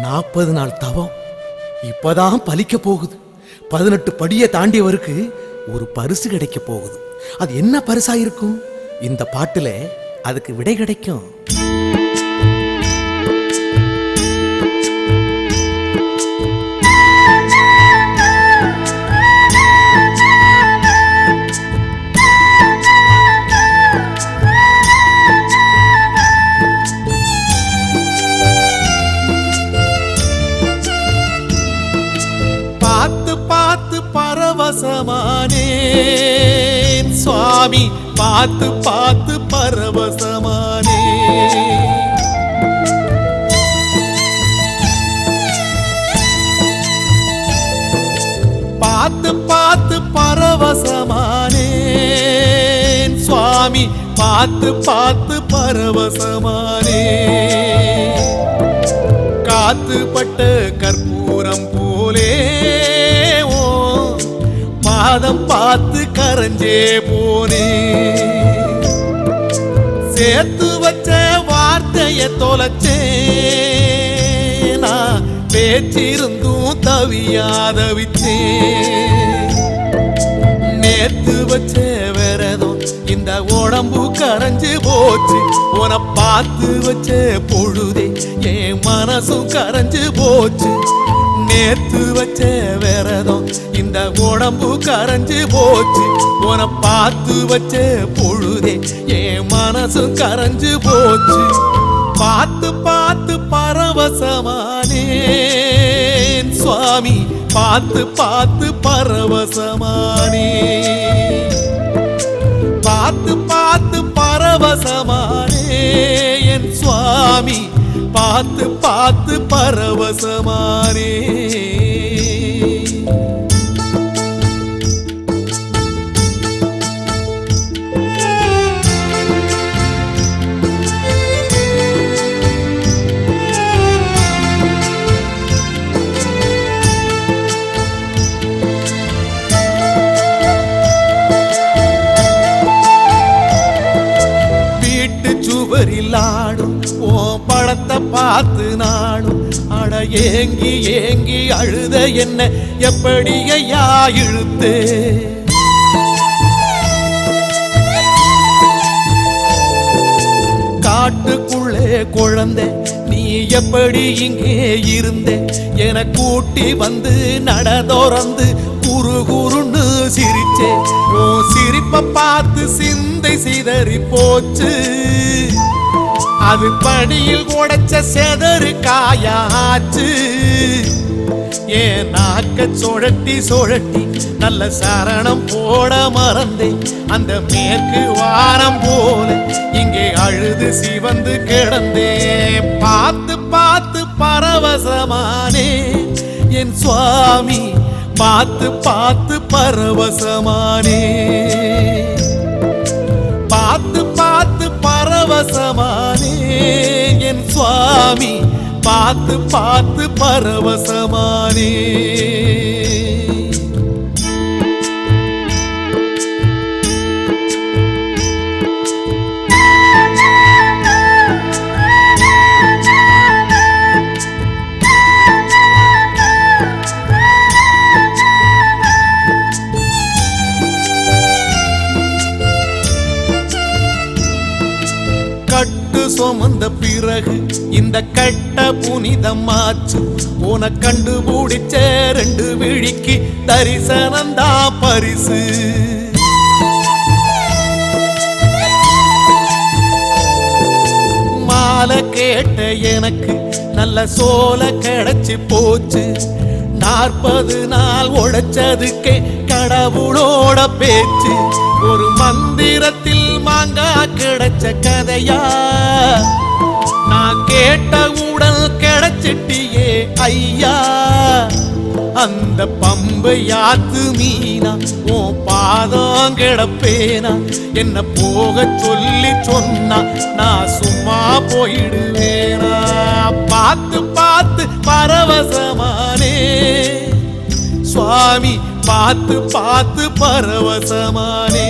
நாற்பது நாள் தவம். இப்பதான் பலிக்க போகுது. பதினெட்டு படியை தாண்டியவருக்கு ஒரு பரிசு கிடைக்க போகுது. அது என்ன பரிசா இருக்கும் இந்த பாட்டுல அதுக்கு விடை கிடைக்கும். பரவசமானே. சுவாமி பார்த்து பார்த்து பரவசமானே. பார்த்து பார்த்து பரவசமானே. சுவாமி பார்த்து பார்த்து பரவசமானே. காத்துப்பட்ட கற்பூரம் போலே பாதம் பார்த்து கரைஞ்சே போனே. சேர்த்து வச்ச வார்த்தைய தொலைச்சேனா பேச்சிருந்தும் தவியாதவிச்சே நேத்து வச்ச விரதம் இந்த உடம்பு கரைஞ்சு போச்சு. உன பார்த்து வச்ச பொழுதே என் மனசும் கரைஞ்சு போச்சு. நேத்து வச்ச விரதம் இந்த உடம்பு கரைஞ்சு போச்சு. உன பார்த்து வச்ச பொழுதே என் மனசும் கரைஞ்சு போச்சு. பார்த்து பார்த்து பரவசமானே சுவாமி. பார்த்து பார்த்து பரவசமானே பார்த்து பார்த்து பரவசமானே என் சுவாமி. பார்த்து பார்த்து பரவசமானே சுவரில் ஆடும் ஓ பழத்தை பார்த்து நாடும் அட ஏங்கி ஏங்கி அழுத என்ன எப்படியா இழுத்தே காட்டுக்குள்ளே குழந்தை நீ எப்படி இங்கே இருந்தே? என கூட்டி வந்து நடதோறந்து குறு குறுன்னு சிரிச்சே. ஓ சிரிப்ப பார்த்து சிந்தை சிதறி போச்சு. அது படியில் உடைச்ச செதறு காயாச்சு. ஏன் நாக்க சுழட்டி சுழட்டி நல்ல சரணம் போட மறந்தேன். அந்த மேற்கு வாரம் போல இங்கே அழுது சிவந்து கிடந்தேன். பார்த்து பார்த்து பரவசமானே என் சுவாமி பார்த்து பார்த்து பரவசமானே. பார்த்து பார்த்து பரவசமா என் சுவாமி பார்த்து பார்த்து பரவசமானே? சுமந்த பிறகு இந்த கட்ட புனிதமாச்சு உன கண்டுபிடிச்ச ரெண்டு விழிக்கு தரிசனந்தா பரிசு. மாலை கேட்ட எனக்கு நல்ல சோல கிடைச்சி போச்சு. நாற்பது நாள் உழைச்சதுக்கே கடவுளோட பேச்சு. ஒரு மந்திரத்தில் மாங்கா கிடைச்ச கதையா? நான் கேட்ட உடல் கிடைச்சிட்டியே ஐயா. அந்த பம்பு யாத்து மீனா? உன் பாதம் கிடப்பேனா? என்ன போக சொல்லி சொன்னா? நான் சும்மா போயிடுவேனா? பார்த்து பார்த்து பரவசமானே. சுவாமி பார்த்து பார்த்து பரவசமானே.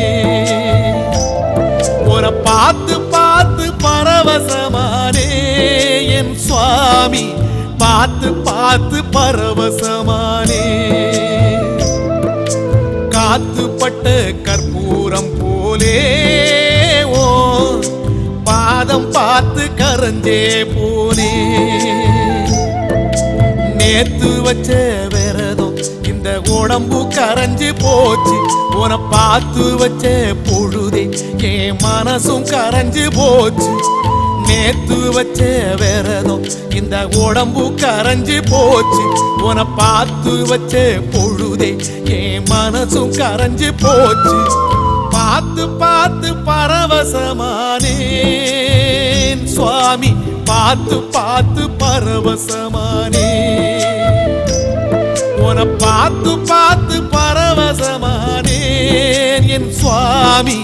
ஒரு பார்த்து பார்த்து பரவசமானே என் சுவாமி. பார்த்து பார்த்து பரவசமானே. காத்துப்பட்ட கற்பூரம் போலே ஓ பாதம் பார்த்து கரஞ்சே போனே. நேத்து வச்ச வேற இந்த உடம்பு கரைஞ்சு போச்சு. உன பார்த்து வச்ச பொழுதே என் மனசும் கரைஞ்சு போச்சு. நேத்து வச்ச விரதம் இந்த உடம்பு கரைஞ்சு போச்சு. உன பார்த்து வச்ச பொழுதே என் மனசும் கரைஞ்சு போச்சு. பார்த்து பார்த்து பரவசமானேன். சுவாமி பார்த்து பார்த்து பரவசமானே உன பார்த்து பார்த்து பரவசமானேன். என் சுவாமி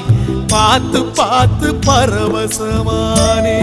பார்த்து பார்த்து பரவசமானே